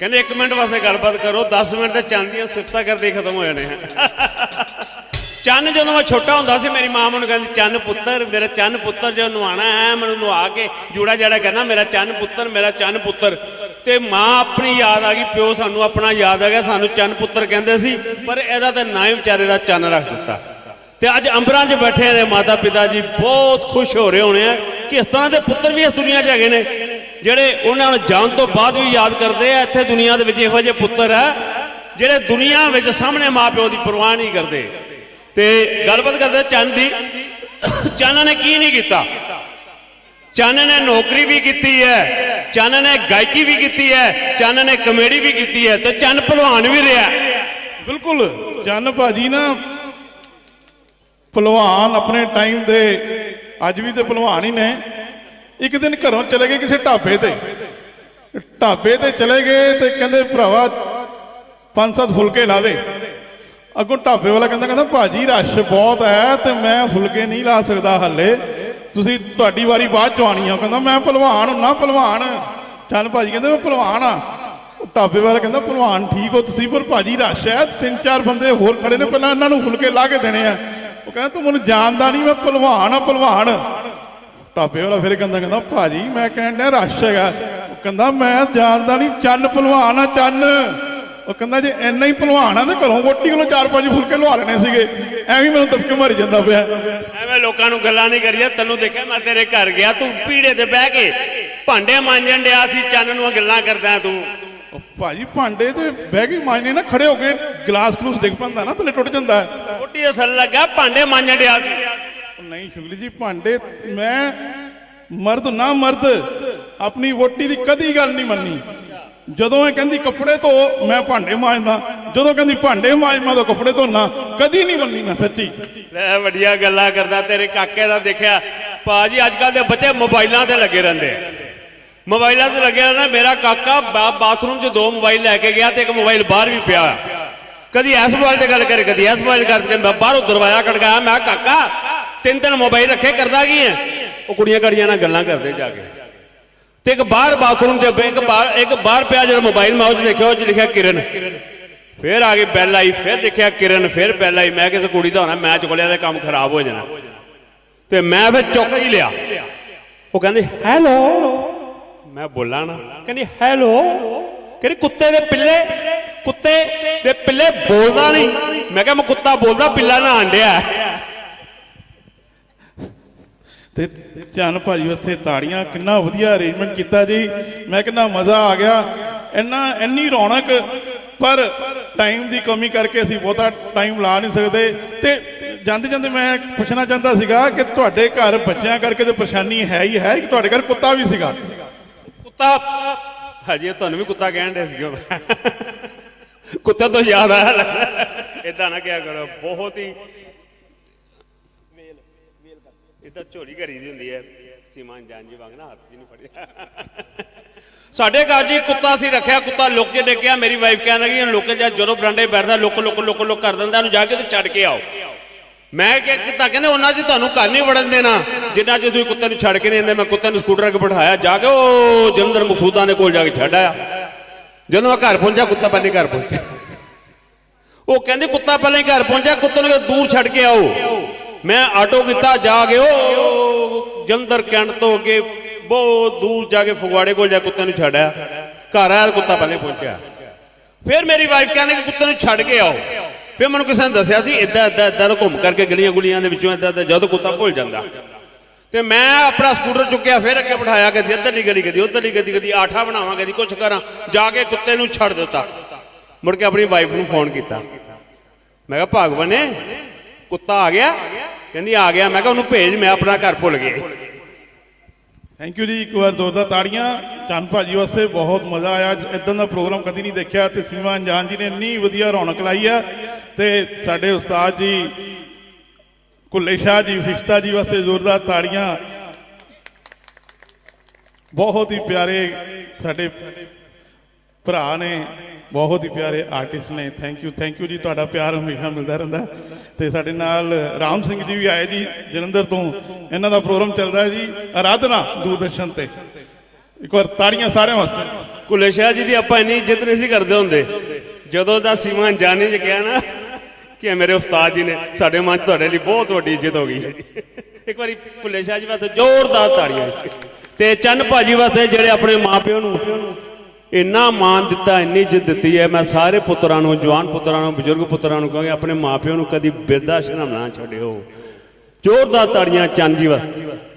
ਕਹਿੰਦੇ 1 ਮਿੰਟ ਵਾਸਤੇ ਗੱਲਬਾਤ ਕਰੋ 10 ਮਿੰਟ ਤੇ ਚੰਨ ਦੀਆਂ ਸਿਫਤਾਂ ਕਰਦੇ ਹੀ ਖਤਮ ਹੋ ਜਾਣੇ ਆ। ਚੰਨ ਜਦੋਂ ਮੈਂ ਛੋਟਾ ਹੁੰਦਾ ਸੀ, ਮੇਰੀ ਮਾਂ ਮੈਨੂੰ ਕਹਿੰਦੀ, ਚੰਨ ਪੁੱਤਰ, ਮੇਰਾ ਚੰਨ ਪੁੱਤਰ ਜੋ ਨਵਾਣਾ ਹੈ, ਮੈਨੂੰ ਨਵਾ ਕੇ ਜੂੜਾ ਜੜਾ ਕਹਿੰਦਾ, ਮੇਰਾ ਚੰਨ ਪੁੱਤਰ, ਮੇਰਾ ਚੰਨ ਪੁੱਤਰ। ਤੇ ਮਾਂ ਆਪਣੀ ਯਾਦ ਆ ਗਈ, ਪਿਓ ਸਾਨੂੰ ਆਪਣਾ ਯਾਦ ਆ ਗਿਆ, ਸਾਨੂੰ ਚੰਨ ਪੁੱਤਰ ਕਹਿੰਦੇ ਸੀ, ਪਰ ਇਹਦਾ ਤਾਂ ਨਾਂ ਹੀ ਵਿਚਾਰੇ ਦਾ ਚੰਨ ਰੱਖ ਦਿੱਤਾ। ਤੇ ਅੱਜ ਅੰਬਰਾਂ 'ਚ ਬੈਠੇ ਨੇ ਮਾਤਾ ਪਿਤਾ ਜੀ, ਬਹੁਤ ਖੁਸ਼ ਹੋ ਰਹੇ ਹੋਣੇ ਆ ਕਿ ਇਸ ਤਰ੍ਹਾਂ ਦੇ ਪੁੱਤਰ ਵੀ ਇਸ ਦੁਨੀਆ 'ਚ ਹੈਗੇ ਨੇ। ਜਿਹੜੇ ਉਹਨਾਂ ਨੂੰ ਜਾਣ ਤੋਂ ਬਾਅਦ ਵੀ ਯਾਦ ਕਰਦੇ ਆ, ਇੱਥੇ ਦੁਨੀਆ ਦੇ ਵਿੱਚ ਇਹੋ ਜਿਹੇ ਪੁੱਤਰ ਆ, ਜਿਹੜੇ ਦੁਨੀਆ ਵਿੱਚ ਸਾਹਮਣੇ ਮਾਪਿਓ ਦੀ ਪਰਵਾਹ ਨਹੀਂ ਕਰਦੇ। ਤੇ ਗੱਲਬਾਤ ਕਰਦੇ ਚੰਨ ਦੀ ਚੰਨ ਨੇ ਕੀ ਨਹੀਂ ਕੀਤਾ? ਚੰਨ ਨੇ ਨੌਕਰੀ ਵੀ ਕੀਤੀ ਹੈ ਚੰਨ ਨੇ ਗਾਇਕੀ ਵੀ ਕੀਤੀ ਹੈ ਚੰਨ ਨੇ ਕਮੇਡੀ ਵੀ ਕੀਤੀ ਹੈ, ਤੇ ਚੰਨ ਭਲਵਾਨ ਵੀ ਰਿਹਾ। ਬਿਲਕੁਲ ਚੰਨ ਭਾਜੀ ਨਾ ਭਲਵਾਨ ਆਪਣੇ ਟਾਈਮ ਦੇ ਅੱਜ ਵੀ ਤੇ ਭਲਵਾਨ ਹੀ ਨੇ। ਇੱਕ ਦਿਨ ਘਰੋਂ ਚਲੇ ਗਏ ਕਿਸੇ ਢਾਬੇ ਤੇ। ਢਾਬੇ ਤੇ ਚਲੇ ਗਏ ਤੇ ਕਹਿੰਦੇ, ਭਰਾਵਾ, ਪੰਜ ਸੱਤ ਫੁਲਕੇ ਲਾ ਦੇ। ਅੱਗੋਂ ਢਾਬੇ ਵਾਲਾ ਕਹਿੰਦਾ ਕਹਿੰਦਾ, ਭਾਜੀ, ਰਸ਼ ਬਹੁਤ ਹੈ ਤੇ ਮੈਂ ਫੁਲਕੇ ਨਹੀਂ ਲਾ ਸਕਦਾ ਹਾਲੇ। ਤੁਸੀਂ ਤੁਹਾਡੀ ਵਾਰੀ ਬਾਅਦ ਚ ਆਣੀ ਆ। ਉਹ ਕਹਿੰਦਾ, ਮੈਂ ਪਹਿਲਵਾਨ ਹੁੰਨਾ ਪਹਿਲਵਾਨ ਚੱਲ ਭਾਜੀ, ਕਹਿੰਦੇ, ਮੈਂ ਪਹਿਲਵਾਨ ਆ। ਢਾਬੇ ਵਾਲਾ ਕਹਿੰਦਾ ਪਹਿਲਵਾਨ ਠੀਕ ਹੋ ਤੁਸੀਂ, ਪਰ ਭਾਜੀ, ਰਸ਼ ਹੈ। ਤਿੰਨ ਚਾਰ ਬੰਦੇ ਹੋਰ ਖੜੇ ਨੇ, ਪਹਿਲਾਂ ਇਹਨਾਂ ਨੂੰ ਫੁਲਕੇ ਲਾ ਕੇ ਦੇਣੇ ਆ। ਉਹ ਕਹਿੰਦਾ, ਤੂੰ ਮੈਨੂੰ ਜਾਣਦਾ ਨਹੀਂ, ਮੈਂ ਪਹਿਲਵਾਨ ਆ ਪਹਿਲਵਾਨ ਢਾਬੇ ਵਾਲਾ ਫਿਰ ਕਹਿੰਦਾ ਕਹਿੰਦਾ ਭਾਜੀ ਮੈਂ ਡਿਆ ਰਸ਼ ਹੈਗਾ। ਉਹ ਕਹਿੰਦਾ ਮੈਂ ਜਾਣਦਾ ਨਹੀਂ ਚੰਨ ਪਹਿਲਵਾਨ ਆ ਚੰਨ। ਉਹ ਕਹਿੰਦਾ ਜੇ ਇੰਨਾ ਹੀ ਪਹਿਲਵਾਨ ਆ ਤੇ ਘਰੋਂ ਵੋਟੀ ਕੋਲੋਂ ਚਾਰ ਪੰਜ ਫੁਲਕੇ ਲਵਾ ਲੈਣੇ ਸੀਗੇ। ਐਵੇਂ ਮੈਨੂੰ ਤਫਕੇ ਮਾਰੀ ਜਾਂਦਾ ਪਿਆ। ਐਵੇਂ ਲੋਕਾਂ ਨੂੰ ਗੱਲਾਂ ਨਹੀਂ ਕਰੀਏ। ਤੈਨੂੰ ਦੇਖਿਆ ਮੈਂ ਤੇਰੇ ਘਰ ਗਿਆ ਤੂੰ ਪੀੜੇ ਤੇ ਬਹਿ ਕੇ ਭਾਂਡੇ ਮਾਂਜਣ ਡਿਆ ਸੀ ਚੰਨ ਨੂੰ ਗੱਲਾਂ ਕਰਦਾ ਤੂੰ। ਉਹ ਭਾਜੀ ਭਾਂਡੇ ਤੇ ਬਹਿ ਕੇ ਮਾਂਜਣੇ ਨਾ ਖੜੇ ਹੋ ਕੇ ਗਲਾਸ ਗਲੂਸ ਡਿੱਗ ਪੈਂਦਾ ਨਾ ਥੱਲੇ ਟੁੱਟ ਜਾਂਦਾ। ਦੇ ਥੱਲੇ ਲੱਗਾ ਭਾਂਡੇ ਮਾਂਜਣ ਡਿਆ ਸੀ। ਨਹੀਂ ਸ਼ੁਗਲੀ ਜੀ, ਭਾਂਡੇ ਮੈਂ ਮਰਦ ਨਾ ਮਰਦ, ਆਪਣੀ ਵੋਟੀ ਦੀ ਕਦੀ ਗੱਲ ਨਹੀਂ ਮੰਨੀ। ਜਦੋਂ ਇਹ ਕਹਿੰਦੀ ਕੱਪੜੇ ਧੋ, ਮੈਂ ਭਾਂਡੇ ਮਾਂਜਦਾ। ਜਦੋਂ ਕਹਿੰਦੀ ਭਾਂਡੇ ਮਾਂਜ, ਮੈਂ ਤਾਂ ਕੱਪੜੇ ਧੋਣਾ ਕਦੀ ਨਹੀਂ ਮੰਨੀ ਮੈਂ ਸੱਚੀ। ਲੈ ਵੱਡੀਆਂ ਗੱਲਾਂ ਕਰਦਾ, ਤੇਰੇ ਕਾਕੇ ਦਾ ਦੇਖਿਆ। ਭਾਜੀ ਅੱਜ ਕੱਲ ਦੇ ਬੱਚੇ ਮੋਬਾਈਲਾਂ ਤੇ ਲੱਗੇ ਰਹਿੰਦੇ ਆ। ਮੋਬਾਈਲਾਂ ਤੇ ਲੱਗੇ ਰਹਿੰਦਾ, ਮੇਰਾ ਕਾਕਾ ਬਾਥਰੂਮ 'ਚ ਦੋ ਮੋਬਾਈਲ ਲੈ ਕੇ ਗਿਆ ਤੇ ਇੱਕ ਮੋਬਾਈਲ ਬਾਹਰ ਵੀ ਪਿਆ ਕਦੀ ਇਸ ਮੋਬਾਈਲ ਤੇ ਗੱਲ ਕਰੇ, ਕਦੀ ਇਸ ਮੋਬਾਈਲ ਕਰਕੇ ਮੈਂ ਬਾਹਰੋਂ ਦਰਵਾਜ਼ਾ ਖੜਕਾਇਆ, ਮੈਂ ਕਾਕਾ ਤਿੰਨ ਤਿੰਨ ਮੋਬਾਈਲ ਰੱਖੇ ਕਰਦਾ ਕੀ ਹੈ? ਉਹ ਕੁੜੀਆਂ ਕੜੀਆਂ ਨਾਲ ਗੱਲਾਂ ਕਰਦੇ ਜਾ ਕੇ। ਤੇ ਇੱਕ ਬਾਹਰ ਬਾਥਰੂਮ 'ਚ ਇੱਕ ਬਾਹਰ ਇੱਕ ਬਾਹਰ ਪਿਆ ਜਿਹੜਾ ਮੋਬਾਈਲ ਮੈਂ ਉਹ ਦੇਖਿਆ, ਉਹ 'ਚ ਲਿਖਿਆ ਕਿਰਨ। ਫਿਰ ਆ ਗਈ ਬੈਲ ਆਈ, ਫਿਰ ਦੇਖਿਆ ਕਿਰਨ, ਫਿਰ ਬੈਲ ਆਈ। ਮੈਂ ਕਿਸੇ ਕੁੜੀ ਦਾ ਹੋਣਾ, ਮੈਂ ਚੁਕਲਿਆ ਤੇ ਕੰਮ ਖਰਾਬ ਹੋ ਜਾਣਾ। ਤੇ ਮੈਂ ਫਿਰ ਚੁੱਕ ਹੀ ਲਿਆ। ਉਹ ਕਹਿੰਦੇ ਹੈਲੋ ਮੈਂ ਬੋਲਾਂ ਨਾ, ਕਹਿੰਦੀ ਹੈਲੋ ਕਹਿੰਦੀ, ਕੁੱਤੇ ਦੇ ਪਿੱਲੇ, ਕੁੱਤੇ ਦੇ ਪਿੱਲੇ ਬੋਲਦਾ ਨਹੀਂ। ਮੈਂ ਕਿਹਾ, ਮੈਂ ਕੁੱਤਾ ਬੋਲਦਾ, ਪਿੱਲਾ ਨਾ ਆਂਡਿਆ। ਤੇ ਚੰਨ ਭਾਜੀ ਵਾਸਤੇ ਤਾੜੀਆਂ, ਕਿੰਨਾ ਵਧੀਆ ਅਰੇਂਜਮੈਂਟ ਕੀਤਾ ਜੀ। ਮੈਂ ਕਿੰਨਾ ਮਜ਼ਾ ਆ ਗਿਆ। ਇੰਨਾ, ਇੰਨੀ ਰੌਣਕ, ਪਰ ਟਾਈਮ ਦੀ ਕਮੀ ਕਰਕੇ ਅਸੀਂ ਬਹੁਤਾ ਟਾਈਮ ਲਾ ਨਹੀਂ ਸਕਦੇ। ਤੇ ਜਾਂਦੇ ਜਾਂਦੇ ਮੈਂ ਪੁੱਛਣਾ ਚਾਹੁੰਦਾ ਸੀਗਾ ਕਿ ਤੁਹਾਡੇ ਘਰ ਬੱਚਿਆਂ ਕਰਕੇ ਤੇ ਪਰੇਸ਼ਾਨੀ ਹੈ ਹੀ ਹੈ, ਕਿ ਤੁਹਾਡੇ ਘਰ ਕੁੱਤਾ ਵੀ ਸੀਗਾ? ਕੁੱਤਾ, ਹਜੇ ਤੁਹਾਨੂੰ ਵੀ ਕੁੱਤਾ ਕਹਿਣ ਦੇ ਸੀਗੇ। ਕੁੱਤਾ ਤੋਂ ਯਾਦ ਆਇਆ ਇਦਾਂ ਨਾ ਕਿਹਾ ਕਰੋ, ਬਹੁਤ ਹੀ ਇਦਾਂ ਝੋਲੀ ਕਰੀ ਦੀ ਹੁੰਦੀ ਹੈ। ਸੀਮਾਨ ਜਾਨ ਜੀ ਵਾਂਗ ਨਾ ਹੱਥ ਜੀ ਨਹੀਂ ਫੜਿਆ। ਸਾਡੇ ਘਰ ਜੀ ਕੁੱਤਾ ਸੀ ਰੱਖਿਆ, ਕੁੱਤਾ ਲੁੱਕ ਕੇ ਡਿੱਗਿਆ। ਮੇਰੀ ਵਾਈਫ ਕਹਿਣ ਲੱਗੀ ਲੁੱਕ ਜਾ, ਜਦੋਂ ਬਰਾਂਡੇ ਬੈਠਦਾ, ਲੁੱਕ ਲੁੱਕ ਲੁੱਕ ਲੁੱਕ ਕਰ ਦਿੰਦਾ, ਇਹਨੂੰ ਜਾ ਕੇ ਤੇ ਛੱਡ ਕੇ ਆਓ। ਮੈਂ ਕਿ ਕਿਤਾ ਕਹਿੰਦੇ, ਉਹਨਾਂ ਚ ਤੁਹਾਨੂੰ ਘਰ ਨਹੀਂ ਵੜਨ ਦੇਣਾ। ਜਿੰਨਾ ਚ ਤੁਸੀਂ ਕੁੱਤੇ ਨੂੰ ਛੱਡ ਕੇ ਨਹੀਂ ਆਂਦੇ ਮੈਂ ਕੁੱਤੇ ਨੂੰ ਸਕੂਟਰ ਅੱਗੇ ਬਿਠਾਇਆ, ਜਾ ਕੇ ਉਹ ਜਲੰਧਰ ਮਕਸੂਦਾਂ ਦੇ ਕੋਲ ਜਾ ਕੇ ਛੱਡ ਆਇਆ। ਜਦੋਂ ਮੈਂ ਘਰ ਪਹੁੰਚਿਆ, ਕੁੱਤਾ ਪਹਿਲੇ ਘਰ ਪਹੁੰਚਿਆ। ਉਹ ਕਹਿੰਦੇ, ਕੁੱਤਾ ਪਹਿਲੇ ਘਰ ਪਹੁੰਚਿਆ, ਕੁੱਤੇ ਨੂੰ ਦੂਰ ਛੱਡ ਕੇ ਆਓ। ਮੈਂ ਆਟੋ ਕੀਤਾ, ਜਾ ਕੇ ਉਹ ਜਲੰਧਰ ਕੈਂਟ ਤੋਂ ਅੱਗੇ ਬਹੁਤ ਦੂਰ ਜਾ ਕੇ ਫਗਵਾੜੇ ਕੋਲ ਜਾ ਕੇ ਕੁੱਤੇ ਨੂੰ ਛੱਡਿਆ। ਘਰ ਆਇਆ ਕੁੱਤਾ ਪਹਿਲੇ ਪਹੁੰਚਿਆ। ਫਿਰ ਮੇਰੀ ਵਾਈਫ ਕਹਿੰਦੇ ਕਿ ਕੁੱਤੇ ਨੂੰ ਛੱਡ ਕੇ ਆਓ। ਫਿਰ ਮੈਨੂੰ ਕਿਸੇ ਨੇ ਦੱਸਿਆ ਸੀ ਇਦਾਂ ਇਦਾਂ ਇਦਾਂ ਘੁੰਮ ਕਰਕੇ ਗਲੀਆਂ ਗੁਲੀਆਂ ਦੇ ਵਿੱਚੋਂ ਇਦਾਂ ਇਦਾਂ ਜਦੋਂ ਕੁੱਤਾ ਭੁੱਲ ਜਾਂਦਾ। ਤੇ ਮੈਂ ਆਪਣਾ ਸਕੂਟਰ ਚੁੱਕਿਆ, ਫਿਰ ਅੱਗੇ ਬਿਠਾਇਆ ਕਦੀ ਇੱਧਰਲੀ ਗਲੀ ਕਦੀ ਉੱਧਰਲੀ ਗਲੀ ਕਦੀ ਆਠਾ ਬਣਾਵਾਂ ਕਦੀ ਕੁਛ ਕਰਾਂ। ਜਾ ਕੇ ਕੁੱਤੇ ਨੂੰ ਛੱਡ ਦਿੱਤਾ। ਮੁੜ ਕੇ ਆਪਣੀ ਵਾਈਫ ਨੂੰ ਫੋਨ ਕੀਤਾ। ਮੈਂ ਕਿਹਾ, ਭਾਗਵਨੇ, ਕੁੱਤਾ ਆ ਗਿਆ। ਕਹਿੰਦੀ, ਆ ਗਿਆ। ਮੈਂ ਕਿਹਾ, ਉਹਨੂੰ ਭੇਜ, ਮੈਂ ਆਪਣਾ ਘਰ ਭੁੱਲ ਗਿਆ ਥੈਂਕ ਯੂ ਜੀ, ਇੱਕ ਵਾਰ ਜ਼ੋਰਦਾਰ ਤਾੜੀਆਂ। ਚੰਨ ਭਾਜੀ ਵਾਸਤੇ ਬਹੁਤ ਮਜ਼ਾ ਆਇਆ। ਇਦਾਂ ਦਾ ਪ੍ਰੋਗਰਾਮ ਕਦੀ ਨਹੀਂ ਦੇਖਿਆ ਤੇ ਸੀਮਾ ਅੰਜਾਨ ਜੀ ਨੇ ਇੰਨੀ ਵਧੀਆ ਰੌਣਕ ਲਾਈ ਆ। ਤੇ ਸਾਡੇ ਉਸਤਾਦ ਜੀ, ਕੁੱਲੇ ਸ਼ਾਹ ਜੀ ਫਿਸ਼ਤਾ ਜੀ ਵਾਸਤੇ ਜ਼ੋਰਦਾਰ ਤਾੜੀਆਂ। ਬਹੁਤ ਹੀ ਪਿਆਰੇ ਸਾਡੇ ਭਰਾ ਨੇ, ਬਹੁਤ ਹੀ ਪਿਆਰੇ ਆਰਟਿਸਟ ਨੇ ਥੈਂਕ ਯੂ ਥੈਂਕ ਯੂ ਜੀ, ਤੁਹਾਡਾ ਪਿਆਰ ਹਮੇਸ਼ਾ ਮਿਲਦਾ ਰਹਿੰਦਾ ਤੇ ਸਾਡੇ ਨਾਲ ਰਾਮ ਸਿੰਘ ਜੀ ਵੀ ਆਏ ਜੀ, ਜਲੰਧਰ ਤੋਂ। ਇਹਨਾਂ ਦਾ ਪ੍ਰੋਗਰਾਮ ਚੱਲਦਾ ਹੈ ਜੀ ਆਰਾਧਨਾ ਦੂਰਦਰਸ਼ਨ ਤੇ। ਇੱਕ ਵਾਰ ਤਾੜੀਆਂ ਸਾਰਿਆਂ ਵਾਸਤੇ। ਭੁੱਲੇ ਸ਼ਾਹ ਜੀ ਦੀ ਆਪਾਂ ਇੰਨੀ ਇੱਜ਼ਤ ਨਹੀਂ ਸੀ ਕਰਦੇ ਹੁੰਦੇ। ਜਦੋਂ ਦਾ ਸੀਮਾ ਜਾਨੀ ਜੀ ਕਿਹਾ ਨਾ, ਕਿ ਮੇਰੇ ਉਸਤਾਦ ਜੀ ਨੇ, ਸਾਡੇ ਮਨ 'ਚ ਤੁਹਾਡੇ ਲਈ ਬਹੁਤ ਵੱਡੀ ਇੱਜ਼ਤ ਹੋ ਗਈ। ਹੈ ਇੱਕ ਵਾਰੀ ਭੁੱਲੇ ਸ਼ਾਹ ਜੀ ਵਾਸਤੇ ਜ਼ੋਰਦਾਰ ਤਾੜੀਆਂ। ਤੇ ਚੰਨ ਭਾਜੀ ਵਾਸਤੇ ਜਿਹੜੇ ਆਪਣੇ ਮਾਪਿਓ ਨੂੰ ਇੰਨਾ ਮਾਣ ਦਿੱਤਾ, ਇੰਨੀ ਇੱਜ਼ਤ ਦਿੱਤੀ ਹੈ। ਮੈਂ ਸਾਰੇ ਪੁੱਤਰਾਂ ਨੂੰ, ਜਵਾਨ ਪੁੱਤਰਾਂ ਨੂੰ, ਬਜ਼ੁਰਗ ਪੁੱਤਰਾਂ ਨੂੰ ਕਹਾਂਗੇ, ਆਪਣੇ ਮਾਪਿਓ ਨੂੰ ਕਦੀ ਬਿਰਦਾ ਆਸ਼ਰਮ ਨਾ ਛੱਡਿਓ। ਜ਼ੋਰਦਾਰ ਤਾੜੀਆਂ ਚੰਦ ਜੀ ਵਾਸਤੇ।